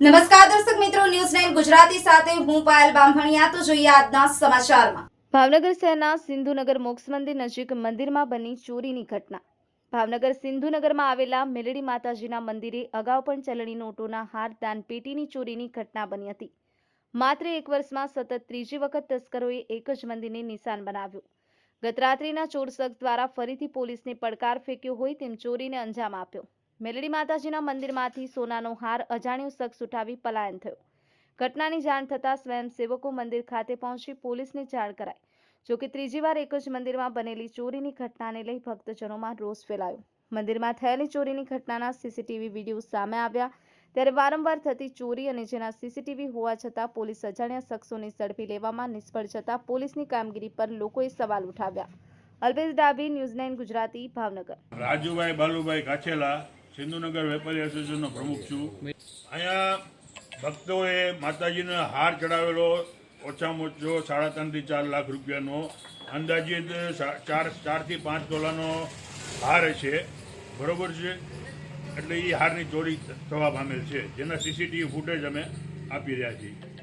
નમસ્કાર દર્શક મિત્રો, ન્યૂઝ નાઇન ગુજરાતી સાથે હું પાયલ બામણિયા તો જોઈએ આજના સમાચારમાં. ભાવનગર શહેરના સિંધુનગર મોક્ષ મંદિર નજીક મંદિરમાં બની ચોરીની ઘટના. ભાવનગર સિંધુનગરમાં આવેલા મેલડી માતાજીના મંદિરે અગાઉ પણ ચલણી નોટોના હાર દાન પેટીની ચોરીની ઘટના બની હતી. માત્ર એક વર્ષમાં સતત ત્રીજી વખત તસ્કરોએ એક જ મંદિરને નિશાન બનાવ્યું. ગત રાત્રિના ચોર શખ્સ દ્વારા ફરીથી પોલીસને પડકાર ફેંક્યો હોય તેમ ચોરીને અંજામ આપ્યો. મેલડી માતાજીના મંદિરમાંથી સોનાનો હાર અજાણ્યો શખ્સ ઉઠાવી પલાયન થયો. ઘટનાની જાણ થતાં સ્વયંસેવકો મંદિર ખાતે પહોંચી પોલીસને જાણ કરાઈ. જોકે ત્રીજી વાર એક જ મંદિરમાં બનેલી ચોરીની ઘટનાને લઈ ભક્તજનોમાં રોષ ફેલાયો. મંદિરમાં થયેલી ચોરીની ઘટનાના સીસીટીવી વીડિયો સામે આવ્યા ત્યારે વારંવાર થતી ચોરી અને જેના સીસીટીવી હોવા છતાં પોલીસ અજાણ્યા શખ્સોને ઝડપી લેવામાં નિષ્ફળ જતાં પોલીસની કામગીરી પર લોકોએ સવાલ ઉઠાવ્યા. Alpesh Dabhi, news nine Gujarati, Bhavnagar. Rajubhai, Balubhai Kachhela Sindhunagar વેપારી એસોસિએશનનો પ્રમુખ છું. અહીંયા ભક્તોએ માતાજીને હાર ચડાવેલો, ઓછામાં ઓછો સાડા ત્રણથી ચાર લાખ રૂપિયાનો, અંદાજિત ચાર, ચારથી પાંચ તોલાનો હાર છે. બરોબર છે? એટલે એ હારની ચોરી થવા પામેલ છે. જેના સીસીટીવી ફૂટેજ અમે આપી રહ્યા છીએ.